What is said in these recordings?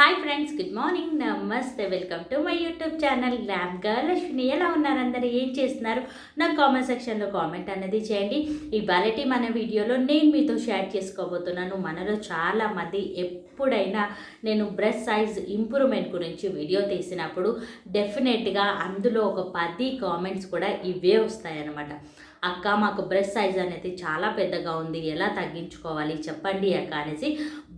Hi friends good morning నమస్తే welcome to my YouTube channel lab girl లక్ష్మిని ఎలా ఉన్నారు అందరు? ఏం చేస్తున్నారు? నా కామెంట్ సెక్షన్లో కామెంట్ అనేది చేయండి. ఇవాళటి మన వీడియోలో నేను మీతో షేర్ చేసుకోబోతున్నాను. మనలో చాలా మంది ఎప్పుడైనా నేను బ్రెస్ట్ సైజ్ ఇంప్రూవ్మెంట్ గురించి వీడియో తీసినప్పుడు డెఫినెట్గా అందులో ఒక పది కామెంట్స్ కూడా ఇవే వస్తాయన్నమాట. అక్క మాకు బ్రెస్ట్ సైజ్ అనేది చాలా పెద్దగా ఉంది. ఎలా తగ్గించుకోవాలి చెప్పండి అక్క అనేసి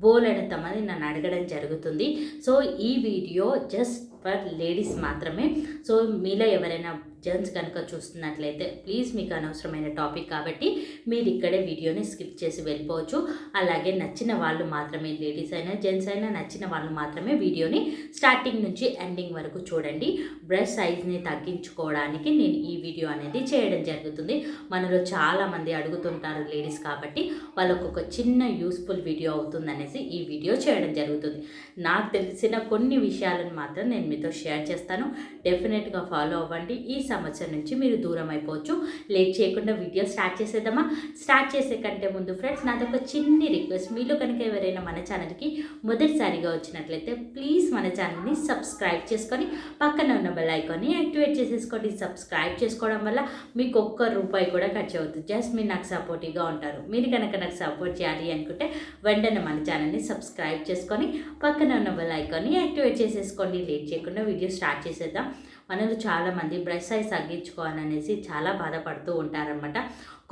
బోలెడంత మంది నన్ను అడగడం జరుగుతుంది. సో ఈ వీడియో జస్ట్ ఫర్ లేడీస్ మాత్రమే. సో మీలో ఎవరైనా జెంట్స్ కనుక చూస్తున్నట్లయితే ప్లీజ్ మీకు అనవసరమైన టాపిక్ కాబట్టి మీరు ఇక్కడే వీడియోని స్కిప్ చేసి వెళ్ళిపోవచ్చు. అలాగే నచ్చిన వాళ్ళు మాత్రమే లేడీస్ అయినా జెంట్స్ అయినా నచ్చిన వాళ్ళు మాత్రమే వీడియోని స్టార్టింగ్ నుంచి ఎండింగ్ వరకు చూడండి. బ్రెస్ట్ సైజ్ని తగ్గించుకోవడానికి నేను ఈ వీడియో అనేది చేయడం జరుగుతుంది. మనలో చాలామంది అడుగుతుంటారు లేడీస్ కాబట్టి వాళ్ళకు ఒక చిన్న యూస్ఫుల్ వీడియో అవుతుందనేసి ఈ వీడియో చేయడం జరుగుతుంది. నాకు తెలిసిన కొన్ని విషయాలను మాత్రం నేను మీతో షేర్ చేస్తాను. డెఫినెట్గా ఫాలో అవ్వండి. ఈ సంవత్సరం నుంచి మీరు దూరం అయిపోవచ్చు. లేట్ చేయకుండా వీడియో స్టార్ట్ చేసేద్దామా? స్టార్ట్ చేసే కంటే ముందు ఫ్రెండ్స్ నాది ఒక చిన్ని రిక్వెస్ట్ మీలో కనుక ఎవరైనా మన ఛానల్కి మొదటిసారిగా వచ్చినట్లయితే ప్లీజ్ మన ఛానల్ని సబ్స్క్రైబ్ చేసుకొని పక్కన ఉన్న బెల్ ఐకాన్ని యాక్టివేట్ చేసేసుకోండి. సబ్స్క్రైబ్ చేసుకోవడం వల్ల మీకు ఒక్క రూపాయి కూడా ఖర్చు అవుతుంది జస్ట్ మీరు నాకు సపోర్టివ్గా ఉంటారు. మీరు కనుక నాకు సపోర్ట్ చేయాలి అనుకుంటే వెంటనే మన ఛానల్ని సబ్స్క్రైబ్ చేసుకొని పక్కన ఉన్న బెల్ ఐకాన్ని యాక్టివేట్ చేసేసుకోండి. లేట్ చేయకుండా వీడియో స్టార్ట్ చేసేద్దాం. మనలో చాలామంది బ్రెస్ట్ సైజ్ తగ్గించుకోవాలనేసి చాలా బాధపడుతూ ఉంటారనమాట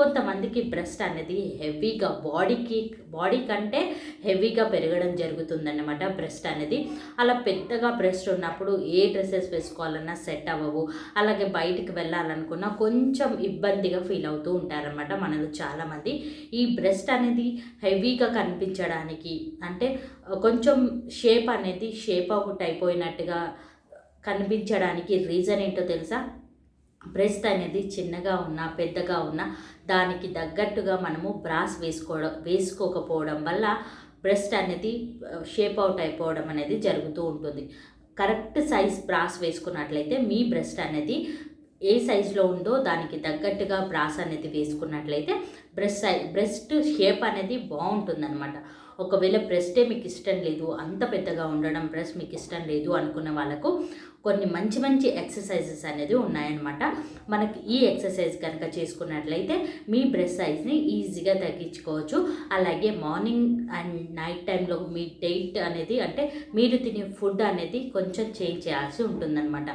కొంతమందికి బ్రెస్ట్ అనేది హెవీగా బాడీకి బాడీ కంటే హెవీగా పెరగడం జరుగుతుందన్నమాట బ్రెస్ట్ అనేది. అలా పెద్దగా బ్రెస్ట్ ఉన్నప్పుడు ఏ డ్రెస్సెస్ వేసుకోవాలన్నా సెట్ అవ్వవు. అలాగే బయటికి వెళ్ళాలనుకున్నా కొంచెం ఇబ్బందిగా ఫీల్ అవుతూ ఉంటారనమాట మనలో చాలామంది. ఈ బ్రెస్ట్ అనేది హెవీగా కనిపించడానికి అంటే కొంచెం షేప్ అనేది షేప్ అవుట్ అయిపోయినట్టుగా కనిపించడానికి రీజన్ ఏంటో తెలుసా? బ్రెస్ట్ అనేది చిన్నగా ఉన్నా పెద్దగా ఉన్నా దానికి తగ్గట్టుగా మనము బ్రాస్ వేసుకోవడం వేసుకోకపోవడం వల్ల బ్రెస్ట్ అనేది షేప్ అవుట్ అయిపోవడం అనేది జరుగుతూ ఉంటుంది. కరెక్ట్ సైజ్ బ్రాస్ వేసుకున్నట్లయితే మీ బ్రెస్ట్ అనేది ఏ సైజులో ఉందో దానికి తగ్గట్టుగా బ్రాస్ అనేది వేసుకున్నట్లయితే బ్రెస్ట్ సై బ్రెస్ట్ షేప్ అనేది బాగుంటుందన్నమాట. ఒకవేళ బ్రెస్టే మీకు ఇష్టం లేదు అంత పెద్దగా ఉండడం బ్రెస్ట్ మీకు ఇష్టం లేదు అనుకున్న వాళ్ళకు కొన్ని మంచి మంచి ఎక్సర్సైజెస్ అనేది ఉన్నాయన్నమాట. మనకి ఈ ఎక్సర్సైజ్ కనుక చేసుకున్నట్లయితే మీ బ్రెస్ట్ సైజ్ని ఈజీగా తగ్గించుకోవచ్చు. అలాగే మార్నింగ్ అండ్ నైట్ టైంలో మీ డైట్ అనేది అంటే మీరు తినే ఫుడ్ అనేది కొంచెం చేంజ్ చేయాల్సి ఉంటుందన్నమాట.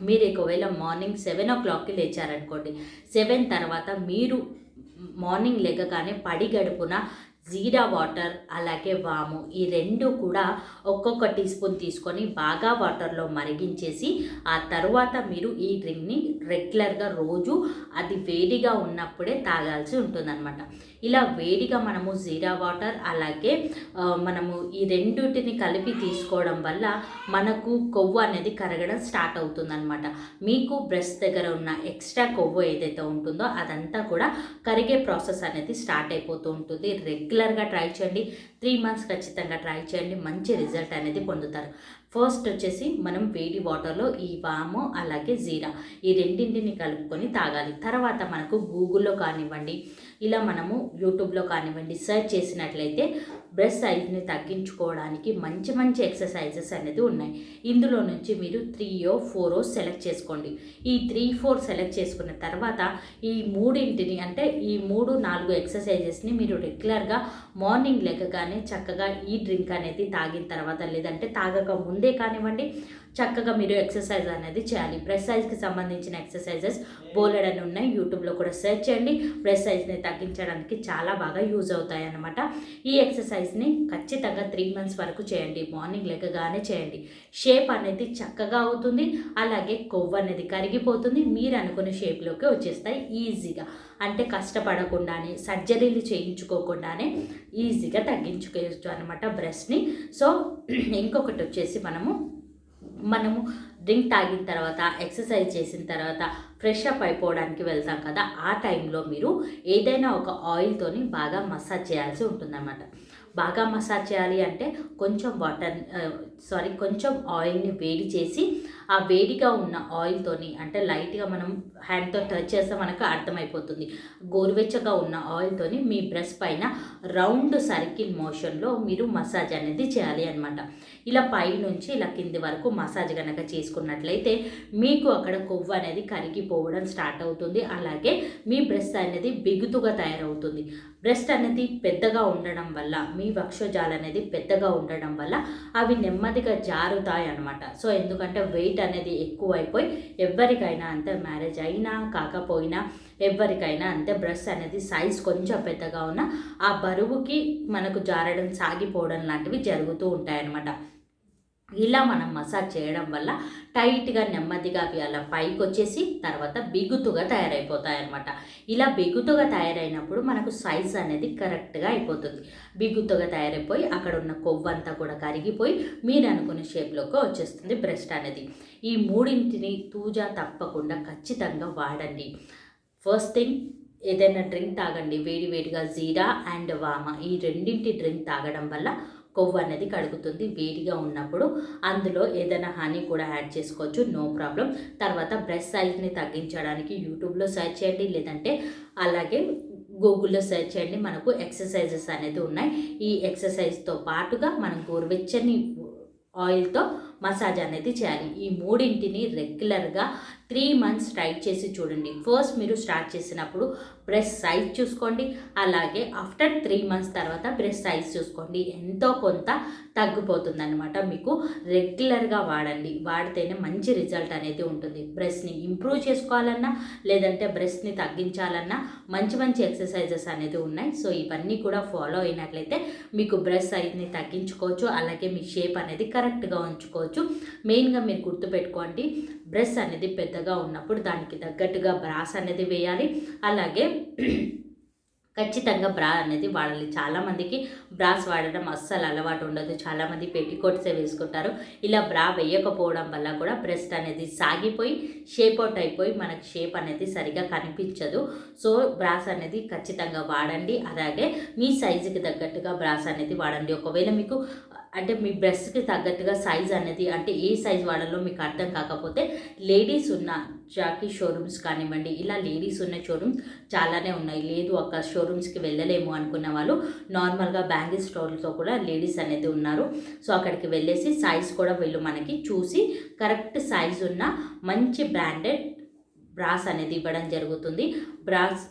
మీరు ఒకవేళ మార్నింగ్ సెవెన్ ఓ క్లాక్కి లేచారనుకోండి సెవెన్ తర్వాత మీరు మార్నింగ్ లెగ్గగానే పడి గడుపున జీరా వాటర్ అలాగే వాము ఈ రెండు కూడా ఒక్కొక్క టీ స్పూన్ తీసుకొని బాగా వాటర్లో మరిగించేసి ఆ తర్వాత మీరు ఈ డ్రింక్ని రెగ్యులర్గా రోజు అది వేడిగా ఉన్నప్పుడే తాగాల్సి ఉంటుందన్నమాట. ఇలా వేడిగా మనము జీరా వాటర్ అలాగే మనము ఈ రెండింటిని కలిపి తీసుకోవడం వల్ల మనకు కొవ్వు అనేది కరగడం స్టార్ట్ అవుతుందన్నమాట. మీకు బ్రెస్ట్ దగ్గర ఉన్న ఎక్స్ట్రా కొవ్వు ఏదైతే ఉంటుందో అదంతా కూడా కరిగే ప్రాసెస్ అనేది స్టార్ట్ అయిపోతూ ఉంటుంది. రెగ్యులర్ రెగ్యులర్గా ట్రై చేయండి. త్రీ మంత్స్ ఖచ్చితంగా ట్రై చేయండి. మంచి రిజల్ట్ అనేది పొందుతారు. ఫస్ట్ వచ్చేసి మనం వేడి వాటర్లో ఈ వాము అలాగే జీరా ఈ రెండింటిని కలుపుకొని తాగాలి. తర్వాత మనకు గూగుల్లో కానివ్వండి ఇలా మనము యూట్యూబ్లో కానివ్వండి సెర్చ్ చేసినట్లయితే బ్రెస్ట్ సైజ్ని తగ్గించుకోవడానికి మంచి మంచి ఎక్సర్సైజెస్ అనేది ఉన్నాయి. ఇందులో నుంచి మీరు త్రీయో ఫోరో సెలెక్ట్ చేసుకోండి. ఈ త్రీ ఫోర్ సెలెక్ట్ చేసుకున్న తర్వాత ఈ మూడింటిని అంటే ఈ మూడు నాలుగు ఎక్సర్సైజెస్ని మీరు రెగ్యులర్గా మార్నింగ్ లెక్కగానే చక్కగా ఈ డ్రింక్ అనేది తాగిన తర్వాత లేదంటే తాగక ముందే కానివ్వండి చక్కగా మీరు ఎక్సర్సైజ్ అనేది చేయాలి. బ్రెస్ట్ సైజ్కి సంబంధించిన ఎక్సర్సైజెస్ బోలెడ్ అని ఉన్నాయి. యూట్యూబ్లో కూడా సెర్చ్ చేయండి. బ్రెస్ట్ సైజ్ని తగ్గించడానికి చాలా బాగా యూజ్ అవుతాయి అన్నమాట. ఈ ఎక్సర్సైజ్ని ఖచ్చితంగా త్రీ మంత్స్ వరకు చేయండి. మార్నింగ్ లెక్కగానే చేయండి. షేప్ అనేది చక్కగా అవుతుంది. అలాగే కొవ్వు అనేది కరిగిపోతుంది. మీరు అనుకునే షేప్లోకి వచ్చేస్తాయి. ఈజీగా అంటే కష్టపడకుండానే సర్జరీలు చేయించుకోకుండానే ఈజీగా తగ్గించుకోవచ్చు అనమాట బ్రెస్ట్ని సో ఇంకొకటి వచ్చేసి మనము మనము డ్రింక్ తాగిన తర్వాత ఎక్సర్సైజ్ చేసిన తర్వాత ఫ్రెష్ అప్ అయిపోవడానికి వెళ్తాం కదా ఆ టైంలో మీరు ఏదైనా ఒక ఆయిల్తోని బాగా మసాజ్ చేయాల్సి ఉంటుందన్నమాట. బాగా మసాజ్ చేయాలి అంటే కొంచెం వాటర్ సారీ కొంచెం ఆయిల్ని వేడి చేసి ఆ వేడిగా ఉన్న ఆయిల్తోని అంటే లైట్గా మనం హ్యాండ్తో టచ్ చేస్తే మనకు అర్థమైపోతుంది. గోరువెచ్చగా ఉన్న ఆయిల్తోని మీ బ్రష్ పైన రౌండ్ సర్కిల్ మోషన్లో మీరు మసాజ్ అనేది చేయాలి అనమాట ఇలా పై నుంచి ఇలా కింది వరకు మసాజ్ కనుక చేసుకున్నట్లయితే మీకు అక్కడ కొవ్వు అనేది కరిగిపోవడం స్టార్ట్ అవుతుంది. అలాగే మీ బ్రెస్ట్ అనేది బిగుతుగా తయారవుతుంది. బ్రెస్ట్ అనేది పెద్దగా ఉండడం వల్ల మీ వక్షోజాలు అనేది పెద్దగా ఉండడం వల్ల అవి నెమ్మదిగా జారుతాయి అనమాట సో ఎందుకంటే వెయిట్ అనేది ఎక్కువైపోయి ఎవరికైనా అంతే మ్యారేజ్ అయినా కాకపోయినా ఎవరికైనా అంతే బ్రష్ అనేది సైజ్ కొంచెం పెద్దగా ఉన్న ఆ బరువుకి మనకు జారడం సాగిపోవడం లాంటివి జరుగుతూ ఉంటాయన్నమాట. ఇలా మనం మసాజ్ చేయడం వల్ల టైట్గా నెమ్మదిగా అవి అలా పైకి వచ్చేసి తర్వాత బిగుతుగా తయారైపోతాయి అనమాట ఇలా బిగుతుగా తయారైనప్పుడు మనకు సైజ్ అనేది కరెక్ట్గా అయిపోతుంది. బిగుతుగా తయారైపోయి అక్కడ ఉన్న కొవ్వంతా కూడా కరిగిపోయి మీరు అనుకునే షేప్లోకి వచ్చేస్తుంది బ్రెస్ట్ అనేది. ఈ మూడింటిని తూజా తప్పకుండా ఖచ్చితంగా వాడండి. ఫస్ట్ థింగ్ ఏదైనా డ్రింక్ తాగండి. వేడి వేడిగా జీరా అండ్ వామ ఈ రెండింటి డ్రింక్ తాగడం వల్ల కొవ్వు అనేది కడుగుతుంది వేడిగా ఉన్నప్పుడు అందులో ఏదైనా హనీ కూడా యాడ్ చేసుకోవచ్చు నో ప్రాబ్లం తర్వాత బ్రెస్ట్ సైజ్ని తగ్గించడానికి యూట్యూబ్లో సెర్చ్ చేయండి లేదంటే అలాగే గూగుల్లో సెర్చ్ చేయండి మనకు ఎక్సర్సైజెస్ అనేది ఉన్నాయి. ఈ ఎక్సర్సైజ్తో పాటుగా మనం గోరువెచ్చని ఆయిల్తో మసాజ్ అనేది చేయాలి. ఈ మూడింటిని రెగ్యులర్గా త్రీ మంత్స్ ట్రై చేసి చూడండి. ఫస్ట్ మీరు స్టార్ట్ చేసినప్పుడు బ్రెస్ట్ సైజ్ చూసుకోండి. అలాగే ఆఫ్టర్ త్రీ మంత్స్ తర్వాత బ్రెస్ట్ సైజ్ చూసుకోండి. ఎంతో కొంత తగ్గిపోతుందనమాట మీకు. రెగ్యులర్గా వాడండి. వాడితేనే మంచి రిజల్ట్ అనేది ఉంటుంది. బ్రెస్ట్ని ఇంప్రూవ్ చేసుకోవాలన్నా లేదంటే బ్రెస్ట్ని తగ్గించాలన్నా మంచి మంచి ఎక్సర్సైజెస్ అనేది ఉన్నాయి. సో ఇవన్నీ కూడా ఫాలో అయినట్లయితే మీకు బ్రెస్ట్ సైజ్ని తగ్గించుకోవచ్చు. అలాగే మీ షేప్ అనేది కరెక్ట్గా ఉంచుకోవచ్చు. మెయిన్గా మీరు గుర్తుపెట్టుకోండి. బ్రష్ అనేది పెద్ద పెద్దగా ఉన్నప్పుడు దానికి తగ్గట్టుగా బ్రాస్ అనేది వేయాలి. అలాగే ఖచ్చితంగా బ్రా అనేది వాడాలి. చాలామందికి బ్రాస్ వాడడం అస్సలు అలవాటు ఉండదు. చాలామంది పెట్టికోట్సే వేసుకుంటారు. ఇలా బ్రా వేయకపోవడం వల్ల కూడా బ్రెస్ట్ అనేది సాగిపోయి షేప్ అవుట్ అయిపోయి మనకు షేప్ అనేది సరిగా కనిపించదు. సో బ్రాస్ అనేది ఖచ్చితంగా వాడండి. అలాగే మీ సైజుకి తగ్గట్టుగా బ్రాస్ అనేది వాడండి. ఒకవేళ మీకు అంటే మీ బ్రెస్ట్కి తగ్గట్టుగా సైజ్ అనేది అంటే ఏ సైజ్ వాడాలో మీకు అర్థం కాకపోతే లేడీస్ ఉన్న జాకీ షోరూమ్స్ కానివ్వండి ఇలా లేడీస్ ఉన్న షోరూమ్స్ చాలానే ఉన్నాయి. లేదు ఒక షోరూమ్స్కి వెళ్ళలేము అనుకున్న వాళ్ళు నార్మల్గా బ్యాంగిల్ స్టోర్లతో కూడా లేడీస్ అనేది ఉన్నారు. సో అక్కడికి వెళ్ళేసి సైజ్ కూడా వీళ్ళు మనకి చూసి కరెక్ట్ సైజ్ ఉన్న మంచి బ్రాండెడ్ బ్రాస్ అనేది ఇవ్వడం జరుగుతుంది. బ్రాస్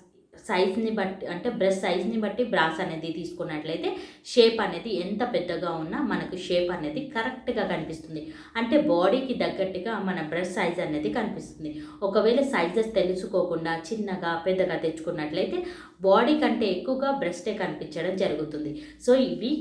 సైజ్ని బట్టి అంటే బ్రష్ సైజ్ని బట్టి బ్రాస్ అనేది తీసుకున్నట్లయితే షేప్ అనేది ఎంత పెద్దగా ఉన్నా మనకు షేప్ అనేది కరెక్ట్గా కనిపిస్తుంది. అంటే బాడీకి తగ్గట్టుగా మన బ్రష్ సైజ్ అనేది కనిపిస్తుంది. ఒకవేళ సైజెస్ తెలుసుకోకుండా చిన్నగా పెద్దగా తెచ్చుకున్నట్లయితే బాడీ కంటే ఎక్కువగా బ్రష్టే కనిపించడం జరుగుతుంది. సో ఇవి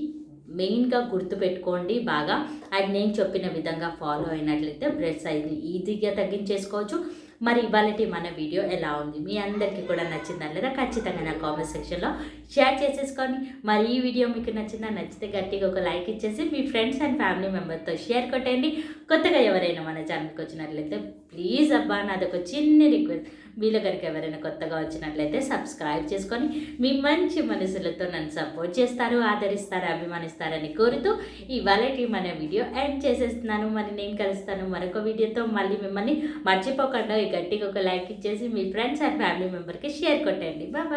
మెయిన్గా గుర్తుపెట్టుకోండి బాగా. అండ్ నేను చెప్పిన విధంగా ఫాలో అయినట్లయితే బ్రష్ సైజ్ని ఈజీగా తగ్గించేసుకోవచ్చు. మరి ఇవాళ మన వీడియో ఎలా ఉంది? మీ అందరికీ కూడా నచ్చిందా లేదా? ఖచ్చితంగా నా కామెంట్ సెక్షన్లో షేర్ చేసేసుకొని మరి ఈ వీడియో మీకు నచ్చిందా? నచ్చితే గట్టిగా ఒక లైక్ ఇచ్చేసి మీ ఫ్రెండ్స్ అండ్ ఫ్యామిలీ మెంబర్తో షేర్ కొట్టండి. కొత్తగా ఎవరైనా మన ఛానల్కి వచ్చినట్లయితే ప్లీజ్ అబ్బా నాది ఒక చిన్న రిక్వెస్ట్ మీలో కనుక ఎవరైనా కొత్తగా వచ్చినట్లయితే సబ్స్క్రైబ్ చేసుకొని మీ మంచి మనసులతో నన్ను సపోర్ట్ చేస్తారు ఆదరిస్తారు అభిమానిస్తారని కోరుతూ ఇవాళ మన వీడియో ఎండ్ చేసేస్తున్నాను. మరి నేను కలుస్తాను మరొక వీడియోతో మళ్ళీ మిమ్మల్ని మర్చిపోకుండా ఈ గట్టిగా ఒక లైక్ ఇచ్చేసి మీ ఫ్రెండ్స్ అండ్ ఫ్యామిలీ మెంబర్కి షేర్ కొట్టండి. బాయ్